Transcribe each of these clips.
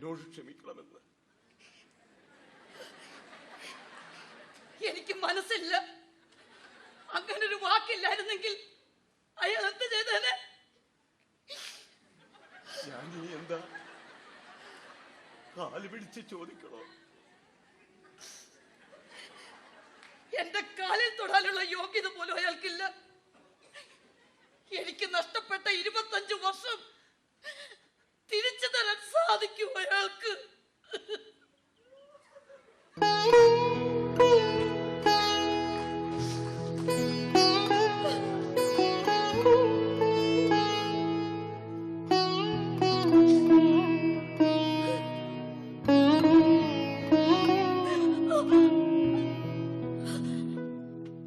എന്നോട് ക്ഷമിക്കണമെന്ന്. എനിക്ക് മനസ്സില്ല. അങ്ങനൊരു വാക്കില്ലായിരുന്നെങ്കിൽ അയാൾ എന്ത് ചെയ്തേനെ? ഞാൻ നീ എന്താ? കാൽ പിടിച്ച് ചോദിക്കണോ എന്റെ കാലിൽ തൊടാനുള്ള യോഗ്യത പോലും അയാൾക്കില്ല എനിക്ക് നഷ്ടപ്പെട്ട ഇരുപത്തഞ്ച് വർഷം തിരിച്ചു തരാൻ സാധിക്കും അയാൾക്ക്.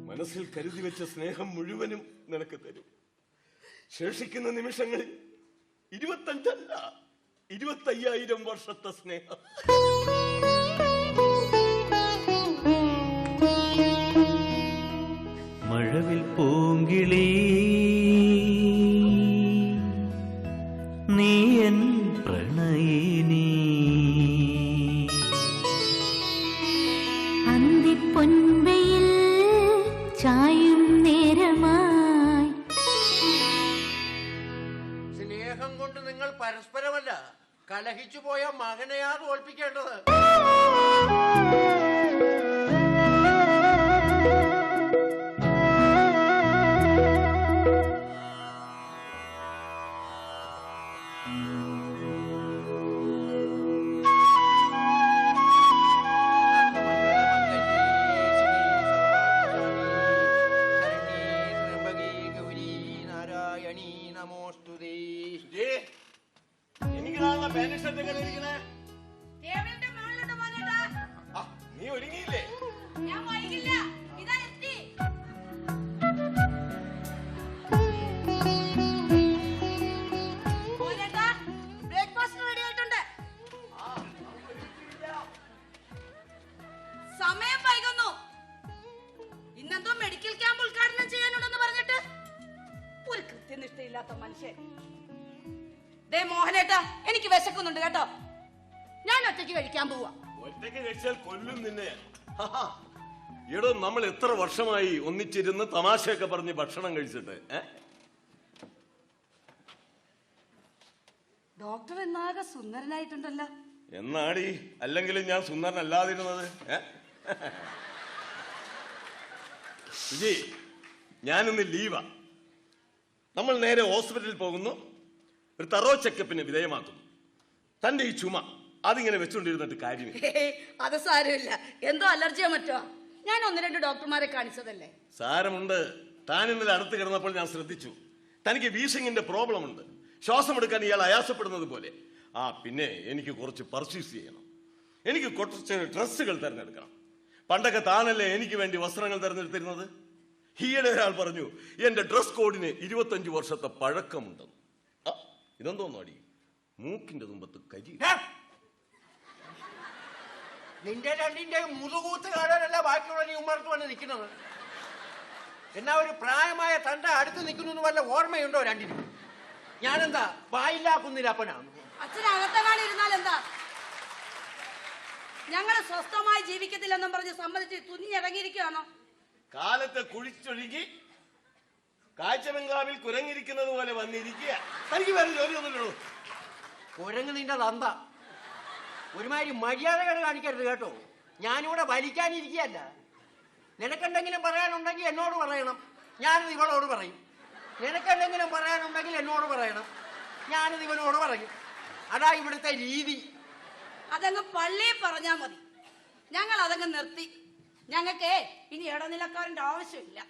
മനസ്സിൽ കരുതി വെച്ച സ്നേഹം മുഴുവനും നിനക്ക് തരും. ശേഷിക്കുന്ന നിമിഷങ്ങളിൽ ഇരുപത്തഞ്ചല്ല. ഇരുപത്തയ്യായിരം വർഷത്തെ സ്നേഹം. മഴവിൽ പൂങ്കിളി നീ എൻ പ്രണയിനി. അന്തിപ്പൊൻപയിൽ ചായും നേരമായി. സ്നേഹം കൊണ്ട് നിങ്ങൾ പരസ്പരമല്ല കലഹിച്ചു പോയ മകനെയാ തോൽപ്പിക്കേണ്ടത്. എനിക്ക് കാണുന്ന ദേ മോഹനേട്ടാ എനിക്ക് വിശക്കുന്നുണ്ട് കേട്ടോ. ഞാൻ ഒറ്റയ്ക്ക് കഴിക്കാൻ പോവാ. ഒറ്റയ്ക്ക് കഴിച്ചാൽ കൊല്ലും നിന്നെ. എടോ നമ്മൾ എത്ര വർഷമായി ഒന്നിച്ചിരുന്ന് തമാശയൊക്കെ പറഞ്ഞ് ഭക്ഷണം കഴിച്ചിട്ട് ഡോക്ടർ എന്നാകെ സുന്ദരനായിട്ടുണ്ടല്ലോ. എന്നാടി? അല്ലെങ്കിലും ഞാൻ സുന്ദരനല്ലാതിരുന്നത്? വിജയ് ഞാനിന്ന് ലീവാ. നമ്മൾ നേരെ ഹോസ്പിറ്റലിൽ പോകുന്നു. ഒരു തറോ ചെക്കപ്പിന് വിധേയമാക്കുന്നു. തന്റെ ഈ ചുമ അതിങ്ങനെ വെച്ചുകൊണ്ടിരുന്നിട്ട് കാര്യമില്ല. അത് സാരമില്ല. എന്തോ അലർജിയോ മറ്റോ? ഞാൻ ഒന്ന് രണ്ട് ഡോക്ടർമാരെ കാണിച്ചതല്ലേ? സാരമുണ്ട്. താൻ ഇന്നലെ അടുത്ത് കിടന്നപ്പോൾ ഞാൻ ശ്രദ്ധിച്ചു. തനിക്ക് വീസിങ്ങിന്റെ പ്രോബ്ലം ഉണ്ട് ശ്വാസം എടുക്കാൻ ഇയാൾ അയാസപ്പെടുന്നത് പോലെ. ആ പിന്നെ എനിക്ക് കുറച്ച് പർച്ചേസ് ചെയ്യണം. എനിക്ക് കുറച്ച് ഡ്രസ്സുകൾ തിരഞ്ഞെടുക്കണം. പണ്ടൊക്കെ താനല്ലേ എനിക്ക് വേണ്ടി വസ്ത്രങ്ങൾ തിരഞ്ഞെടുത്തിരുന്നത്? ഈയിടെ ഒരാൾ പറഞ്ഞു എന്റെ ഡ്രസ് കോഡിന് ഇരുപത്തഞ്ച് വർഷത്തെ പഴക്കമുണ്ടെന്ന്. ഇതെന്തോന്നു അടി മൂക്കിന്റെ തുമ്പത്ത് കരി! നിന്റെ രണ്ടിന്റെ മുതുകൂത്ത് കാണാനല്ല ബാക്കിയുള്ള നീ ഉമ്മർത്ത് വന്ന് നിൽക്കുന്നത്. എന്നാ ഒരു പ്രായമായ തന്റെ അടുത്ത് നിൽക്കുന്നു വല്ല ഓർമ്മയുണ്ടോ രണ്ടിനും? ഞാനെന്താ വായില്ലാ കുന്നിലപ്പനാണ് അച്ഛൻ അകത്തെങ്ങാണ് ഇരുന്നാൽ എന്താ? ഞങ്ങൾ സ്വസ്ഥമായി ജീവിക്കത്തില്ലെന്നും പറഞ്ഞ് സമ്മതിച്ച് തുനിഞ്ഞിറങ്ങിയിരിക്കുകയാണോ കാലത്തെ കുഴിച്ചൊഴുകി കാഴ്ചബംഗ്ലാവിൽ കുരങ്ങിരിക്കുന്നത് പോലെ വന്നിരിക്കുക. തനിക്ക് വേറെ ജോലി ഒന്നുമില്ലല്ലോ കുരങ്ങ് നിന്റെ തന്ത. ഒരുമാതിരി മര്യാദകൾ കാണിക്കരുത് കേട്ടോ. ഞാനിവിടെ വലിക്കാനിരിക്കുകയല്ല. നിനക്കെന്തെങ്കിലും പറയാനുണ്ടെങ്കിൽ എന്നോട് പറയണം. ഞാനിത് ഇവളോട് പറയും. നിനക്കെന്തെങ്കിലും പറയാനുണ്ടെങ്കിൽ എന്നോട് പറയണം. ഞാനിത് ഇവനോട് പറയും. അതാ ഇവിടുത്തെ രീതി. അതങ്ങ് പള്ളിയിൽ പറഞ്ഞാൽ മതി. ഞങ്ങൾ അതങ്ങ് നിർത്തി. ഞങ്ങൾക്ക് ഇനി ഇടനിലക്കാരന്റെ ആവശ്യമില്ല.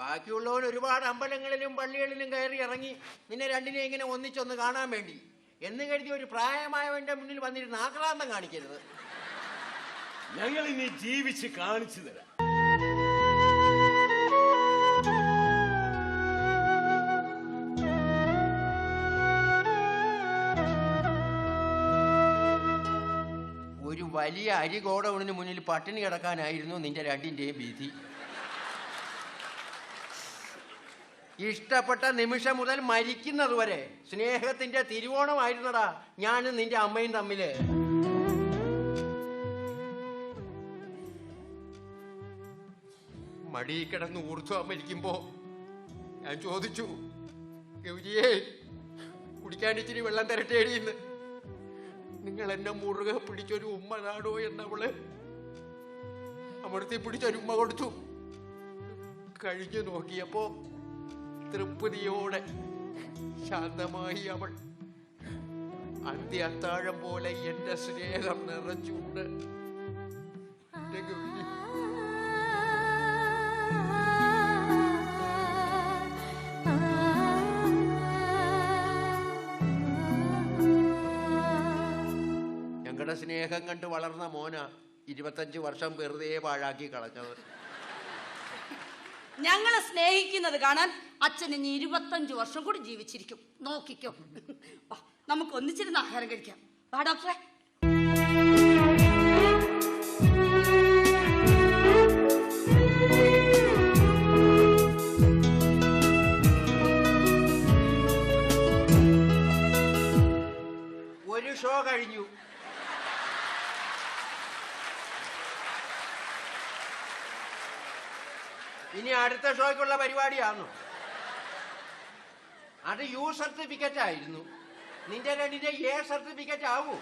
ബാക്കിയുള്ളവർ ഒരുപാട് അമ്പലങ്ങളിലും പള്ളികളിലും കയറി ഇറങ്ങി നിന്നെ രണ്ടിനെ ഇങ്ങനെ ഒന്നിച്ചൊന്ന് കാണാൻ വേണ്ടി. എന്ന് കരുതി ഒരു പ്രായമായവന്റെ മുന്നിൽ വന്നിരുന്ന് ആക്രാന്തം കാണിക്കരുത്. ഞങ്ങൾ ഇനി ജീവിച്ച് കാണിച്ചു തരാം. ഒരു വലിയ അരി ഗോഡൌണിന് മുന്നിൽ പട്ടിണി കിടക്കാനായിരുന്നു നിന്റെ രണ്ടിന്റെയും വിധി. ഇഷ്ടപ്പെട്ട നിമിഷം മുതൽ മരിക്കുന്നത് വരെ സ്നേഹത്തിന്റെ തിരുവോണമായിരുന്നടാ ഞാനും നിന്റെ അമ്മയും തമ്മിൽ. മടി കിടന്ന് ഊർത്തുവാൻ മരിക്കുമ്പോ ഞാൻ ചോദിച്ചു ഗൗരിയെ കുടിക്കാൻ ഇച്ചിരി വെള്ളം തരട്ടേടിയെന്ന് നിങ്ങൾ എന്നെ മുറുകെ പിടിച്ചൊരു ഉമ്മ നാടോ എന്നവൾ അമർത്തി പിടിച്ചൊരു ഉമ്മ കൊടുത്തു. കഴിഞ്ഞു നോക്കിയപ്പോ തൃപ്തിയോടെ ശാന്തമായി അവൾ അന്ത്യ അത്താഴം പോലെ എന്റെ സ്നേഹം നിറച്ചുകൊണ്ട് എന്റെ ഞങ്ങളുടെ സ്നേഹം കണ്ട് വളർന്ന മോന ഇരുപത്തഞ്ച് വർഷം വെറുതെ പാഴാക്കി കളഞ്ഞത്. ഞങ്ങളെ സ്നേഹിക്കുന്നത് കാണാൻ അച്ഛൻ ഇനി ഇരുപത്തഞ്ചു വർഷം കൂടി ജീവിച്ചിരിക്കും. നോക്കിക്കോ. വാ, നമുക്ക് ഒന്നിച്ചിരുന്ന് ആഹാരം കഴിക്കാം. വാ ഡോക്ടറെ. ഒരു ഷോ കഴിഞ്ഞു. ഇനി അടുത്ത ഷോയ്ക്കുള്ള പരിപാടിയാണോ അത് യു സർട്ടിഫിക്കറ്റ് ആയിരുന്നു. നിന്റെ രണ്ടിന്റെ എ സർട്ടിഫിക്കറ്റ് ആവൂ.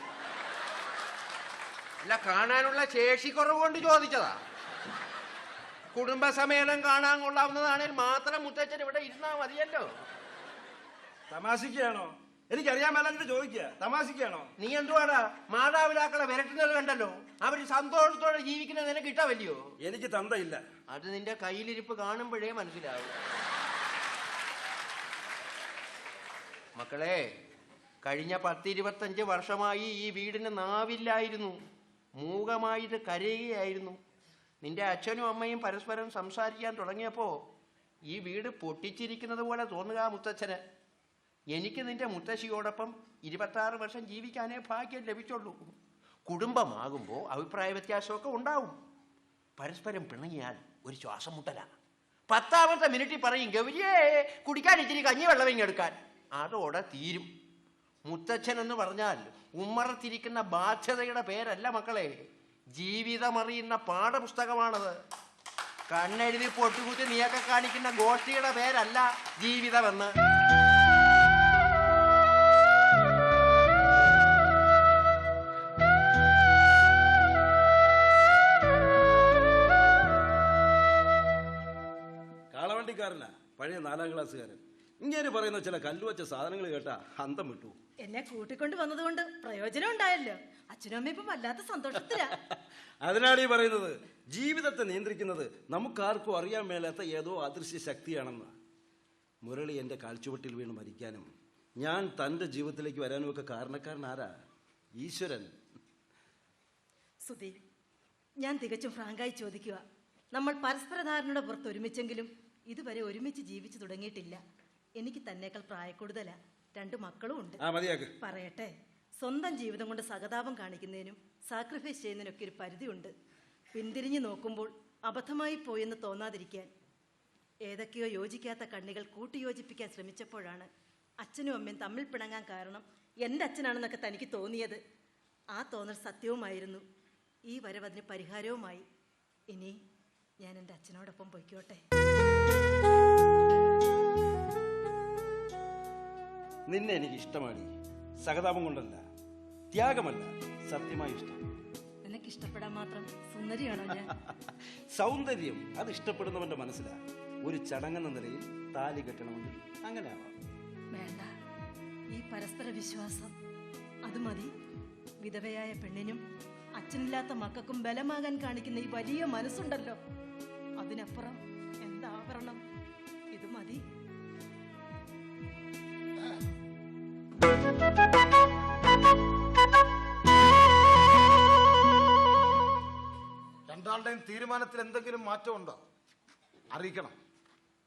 അല്ല കാണാനുള്ള ശേഷി കുറവ് കൊണ്ട് ചോദിച്ചതാ. കുടുംബസമേതം കാണാൻ കൊള്ളാവുന്നതാണെങ്കിൽ മാത്രം മുത്തച്ഛൻ ഇവിടെ ഇരുന്നാ മതിയല്ലോ. തമാശിക്കുകയാണോ? എനിക്കറിയാൻ മേലാഞ്ഞിട്ട് ചോദിക്കുക. തമാശിക്കാണോ? നീ എന്തുവാടാ? മാതാപിതാക്കളെ വിരട്ടുന്നത് കണ്ടല്ലോ? അവർ സന്തോഷത്തോടെ ജീവിക്കുന്നത് നിനക്ക് ഇഷ്ടമല്ലയോ? എനിക്ക് തന്തയില്ല. അത് നിന്റെ കയ്യിലിരിപ്പ് കാണുമ്പോഴേ മനസ്സിലാവും. മക്കളെ കഴിഞ്ഞ പത്തിരുപത്തഞ്ച് വർഷമായി ഈ വീടിന് നാവില്ലായിരുന്നു. മൂകമായിട്ട് കരയുകയായിരുന്നു. നിന്റെ അച്ഛനും അമ്മയും പരസ്പരം സംസാരിക്കാൻ തുടങ്ങിയപ്പോ ഈ വീട് പൊട്ടിച്ചിരിക്കുന്നത് പോലെ തോന്നുക മുത്തച്ഛന്. എനിക്ക് നിന്റെ മുത്തശ്ശിയോടൊപ്പം ഇരുപത്താറ് വർഷം ജീവിക്കാനേ ഭാഗ്യം ലഭിച്ചുള്ളൂ. കുടുംബമാകുമ്പോൾ അഭിപ്രായ വ്യത്യാസമൊക്കെ ഉണ്ടാവും. പരസ്പരം പിണങ്ങിയാൽ ഒരു ശ്വാസം മുട്ടല. പത്താമത്തെ മിനിറ്റിൽ പറയും ഗൗരിയേ കുടിക്കാൻ ഇച്ചിരി കഞ്ഞി വെള്ളം ഇങ്ങെടുക്കാൻ അതോടെ തീരും. മുത്തച്ഛൻ എന്ന് പറഞ്ഞാൽ ഉമ്മറത്തിരിക്കുന്ന ബാധ്യതയുടെ പേരല്ല മക്കളെ. ജീവിതമറിയുന്ന പാഠപുസ്തകമാണത്. കണ്ണെഴുതി പൊട്ടുകുത്തി നീയൊക്കെ കാണിക്കുന്ന ഗോഷ്ഠിയുടെ പേരല്ല ജീവിതമെന്ന്. കാളവണ്ടിക്കാരനാ പഴയ നാലാം ക്ലാസ്സുകാരൻ. ഇങ്ങനെ പറയുന്ന ചില കല്ലുവച്ച സാധനങ്ങൾ കേട്ടാ അന്തം വിട്ടു. എന്നെ കൂട്ടിക്കൊണ്ട് വന്നതുകൊണ്ട് പ്രയോജനം ഉണ്ടായല്ലോ. അച്ഛനും അമ്മയും ഇപ്പം വല്ലാത്ത സന്തോഷത്തിലാ. അതിനാണ് ഈ പറയുന്നത്. ജീവിതത്തെ നിയന്ത്രിക്കുന്നത് നമുക്കാർക്കും അറിയാൻ മേലാത്ത ഏതോ അദൃശ്യ ശക്തിയാണെന്ന്. മുരളി എന്റെ കാൽച്ചുവട്ടിൽ വീണ് മരിക്കാനും ഞാൻ തന്റെ ജീവിതത്തിലേക്ക് വരാനും ഒക്കെ കാരണക്കാരൻ ആരാ? ഈശ്വരൻ. സുധീർ ഞാൻ തികച്ചും ഫ്രാങ്കായി ചോദിക്കുക നമ്മൾ പരസ്പര ധാരണയുടെ പുറത്ത് ഒരുമിച്ചെങ്കിലും ഇതുവരെ ഒരുമിച്ച് ജീവിച്ചു തുടങ്ങിയിട്ടില്ല. എനിക്ക് തന്നേക്കാൾ പ്രായക്കൂടുതലാ. രണ്ടു മക്കളും ഉണ്ട്. പറയട്ടെ. സ്വന്തം ജീവിതം കൊണ്ട് സഹതാപം കാണിക്കുന്നതിനും സാക്രിഫൈസ് ചെയ്യുന്നതിനൊക്കെ ഒരു പരിധിയുണ്ട്. പിന്തിരിഞ്ഞു നോക്കുമ്പോൾ അബദ്ധമായി പോയെന്ന് തോന്നാതിരിക്കാൻ ഏതൊക്കെയോ യോജിക്കാത്ത കണ്ണികൾ കൂട്ടിയോജിപ്പിക്കാൻ ശ്രമിച്ചപ്പോഴാണ് അച്ഛനും അമ്മയും തമ്മിൽ പിണങ്ങാൻ കാരണം എന്റെ അച്ഛനാണെന്നൊക്കെ തനിക്ക് തോന്നിയത്. ആ തോന്നൽ സത്യവുമായിരുന്നു. ഈ വരവ് അതിന് പരിഹാരവുമായി. ഇനി ഞാൻ എന്റെ അച്ഛനോടൊപ്പം പൊയ്ക്കോട്ടെ. നിന്നെ എനിക്ക് ഇഷ്ടമാണ് സഹതാപം കൊണ്ടല്ല ത്യാഗമല്ല സത്യമായി ഇഷ്ടം. നിനക്ക് ഇഷ്ടപ്പെടാൻ മാത്രം സുന്ദരിയാണോ ഞാൻ? സൗന്ദര്യം അത് ഇഷ്ടപ്പെടുന്നവന്റെ മനസ്സിലാ. ഒരു ചടങ്ങെന്ന നിലയിൽ താലി കെട്ടണമെങ്കിൽ അങ്ങനെ ആവാം. വേണ്ട. ഈ പരസ്പര വിശ്വാസം അത് മതി. വിധവയായ പെണ്ണിനും അച്ഛനില്ലാത്ത മക്കൾക്കും ബലമാകാൻ കാണിക്കുന്ന ഈ വലിയ മനസ്സുണ്ടല്ലോ. അതിനപ്പുറം എന്താവരണം ഇത് മതി. രണ്ടാളുടെയും തീരുമാനത്തിൽ എന്തെങ്കിലും മാറ്റമുണ്ടോ? അറിയിക്കണം.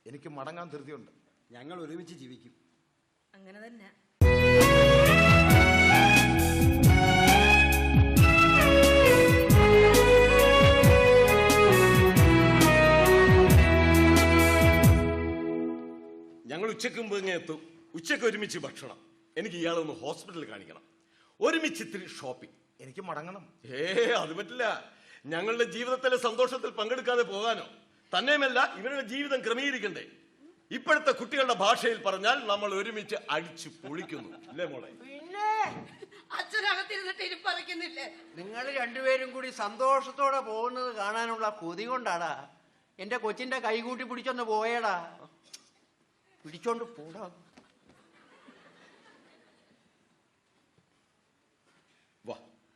എനിക്ക് മടങ്ങാൻ ധൃതിയുണ്ട്. ഞങ്ങൾ ഒരുമിച്ച് ജീവിക്കും. അങ്ങനെ തന്നെ. ഉച്ചയ്ക്ക് മുമ്പ് ഇങ്ങനെ എത്തും. ഉച്ചയ്ക്ക് ഒരുമിച്ച് ഭക്ഷണം. എനിക്ക് ഇയാളെ ഒന്ന് ഹോസ്പിറ്റലിൽ കാണിക്കണം. ഒരുമിച്ച് ഇത്തിരി ഷോപ്പിംഗ് എനിക്ക് മടങ്ങണം. ഏ അത് പറ്റില്ല. ഞങ്ങളുടെ ജീവിതത്തിലെ സന്തോഷത്തിൽ പങ്കെടുക്കാതെ പോകാനോ. തന്നെയുമല്ല ഇവരുടെ ജീവിതം ക്രമീകരിക്കണ്ടേ. ഇപ്പോഴത്തെ കുട്ടികളുടെ ഭാഷയിൽ പറഞ്ഞാൽ നമ്മൾ ഒരുമിച്ച് അടിച്ചു പൊളിക്കുന്നു. അല്ലേ മോളെ? പിന്നെ അച്ഛനകത്തിരുന്നിട്ട് നിങ്ങൾ രണ്ടുപേരും കൂടി സന്തോഷത്തോടെ പോകുന്നത് കാണാനുള്ള കൊതി കൊണ്ടാടാ. എന്റെ കൊച്ചിന്റെ കൈകൂട്ടി പിടിച്ചൊന്ന് പോയേടാ. പിടിച്ചോണ്ട് പോടാ